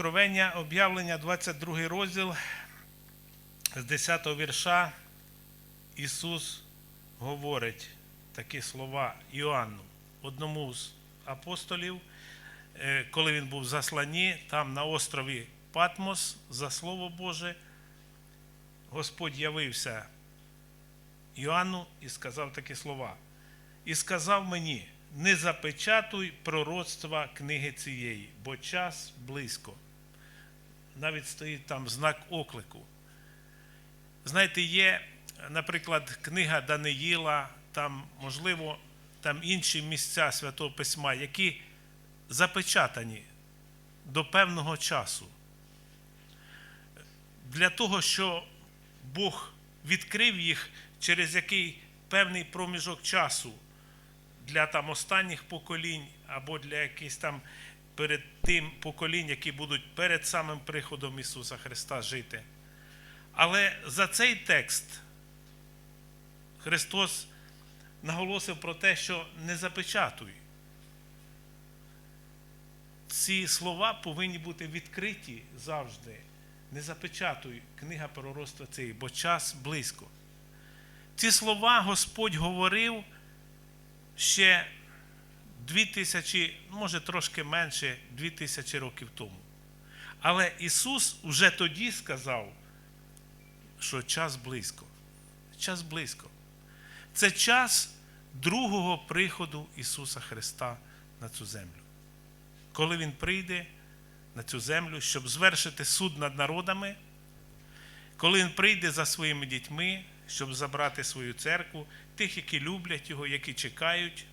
Откровення, об'явлення, 22 розділ, з 10 вірша Ісус говорить такі слова Іоанну, одному з апостолів, е, коли він був в засланні, там на острові Патмос, за Слово Боже, Господь явився Іоанну і сказав такі слова. І сказав мені: не запечатуй пророцтва книги цієї, бо час близько. Навіть стоїть там знак оклику. Знаєте, є, наприклад, книга Даниїла, там, можливо, там інші місця Святого Письма, які запечатані до певного часу. Для того, що Бог відкрив їх через який певний проміжок часу для там останніх поколінь або для якихось там перед тим поколінь, які будуть перед самим приходом Ісуса Христа жити. Але за цей текст Христос наголосив про те, що не запечатуй. Ці слова повинні бути відкриті завжди. Не запечатуй книга пророцтва цієї, бо час близько. Ці слова Господь говорив ще дві тисячі, може трошки менше, дві тисячі років тому. Але Ісус уже тоді сказав, що час близько. Час близько. Це час другого приходу Ісуса Христа на цю землю. Коли Він прийде на цю землю, щоб звершити суд над народами, коли Він прийде за своїми дітьми, щоб забрати свою церкву, тих, які люблять Його, які чекають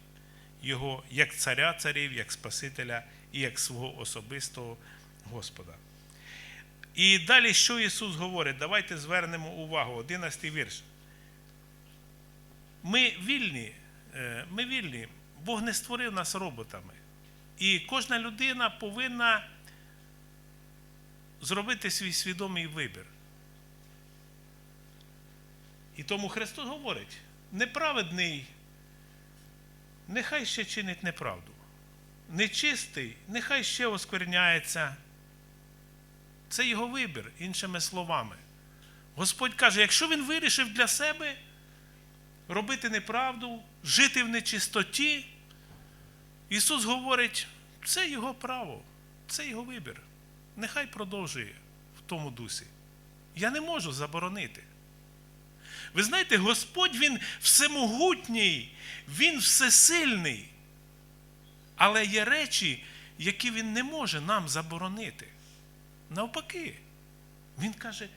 Його як царя царів, як Спасителя і як свого особистого Господа. І далі, що Ісус говорить? Давайте звернемо увагу. 11 вірш. Ми вільні, е, ми вільні. Бог не створив нас роботами. І кожна людина повинна зробити свій свідомий вибір. І тому Христос говорить: неправедний, нехай ще чинить неправду. Нечистий, нехай ще оскверняється. Це його вибір, іншими словами. Господь каже, якщо він вирішив для себе робити неправду, жити в нечистоті, Ісус говорить, це його право, це його вибір. Нехай продовжує в тому дусі. Я не можу заборонити. Ви знаєте, Господь Він всемогутній, Він всесильний. Але є речі, які Він не може нам заборонити. Навпаки, Він каже: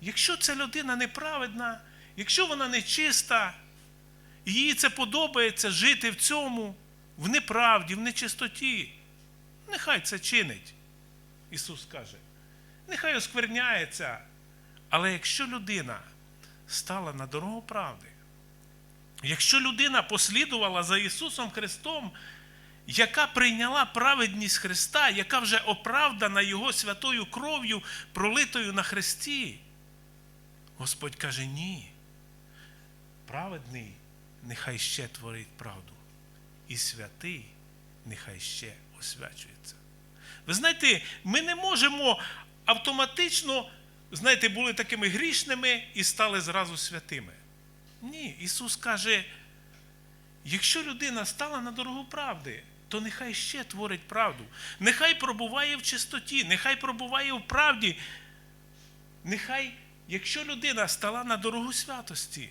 якщо ця людина неправедна, якщо вона нечиста, їй це подобається жити в цьому, в неправді, в нечистоті, нехай це чинить. Ісус каже, нехай оскверняється. Але якщо людина стала на дорогу правди. Якщо людина послідувала за Ісусом Христом, яка прийняла праведність Христа, яка вже оправдана Його святою кров'ю, пролитою на Христі, Господь каже: ні. Праведний нехай ще творить правду, і святий нехай ще освячується. Ви знаєте, ми не можемо автоматично знаєте, були такими грішними і стали зразу святими. Ні, Ісус каже, якщо людина стала на дорогу правди, то нехай ще творить правду. Нехай пробуває в чистоті, нехай пробуває в правді. Нехай, якщо людина стала на дорогу святості,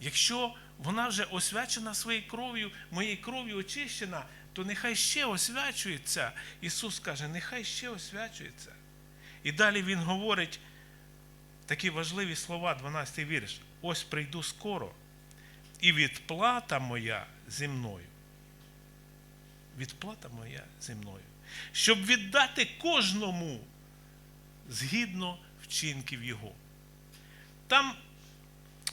якщо вона вже освячена своєю кров'ю, моєю кров'ю очищена, то нехай ще освячується. Ісус каже, нехай ще освячується. І далі Він говорить такі важливі слова, 12 вірш. Ось прийду скоро, і відплата моя зі мною. Відплата моя зі мною. Щоб віддати кожному згідно вчинків Його. Там,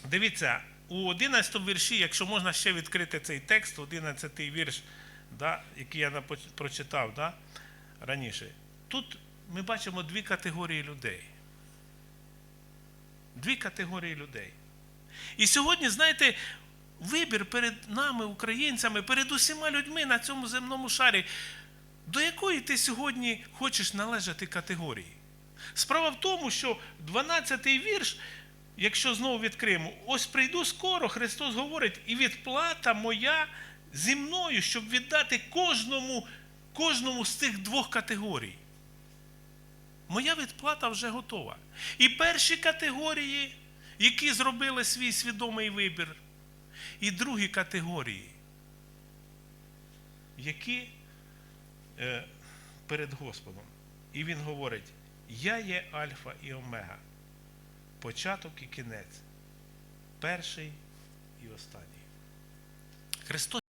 дивіться, у 11 вірші, якщо можна ще відкрити цей текст, 11 вірш, да, який я прочитав да, раніше. Тут ми бачимо дві категорії людей. Дві категорії людей. І сьогодні, знаєте, вибір перед нами, українцями, перед усіма людьми на цьому земному шарі До якої ти сьогодні хочеш належати категорії? Справа в тому, що 12-й вірш, якщо знову відкриємо, ось прийду скоро, Христос говорить, і відплата моя зі мною, щоб віддати кожному, кожному з цих двох категорій. Моя відплата вже готова. І перші категорії, які зробили свій свідомий вибір, і другі категорії, які е, перед Господом. І він говорить: Я є Альфа і Омега, початок і кінець, перший і останній. Христос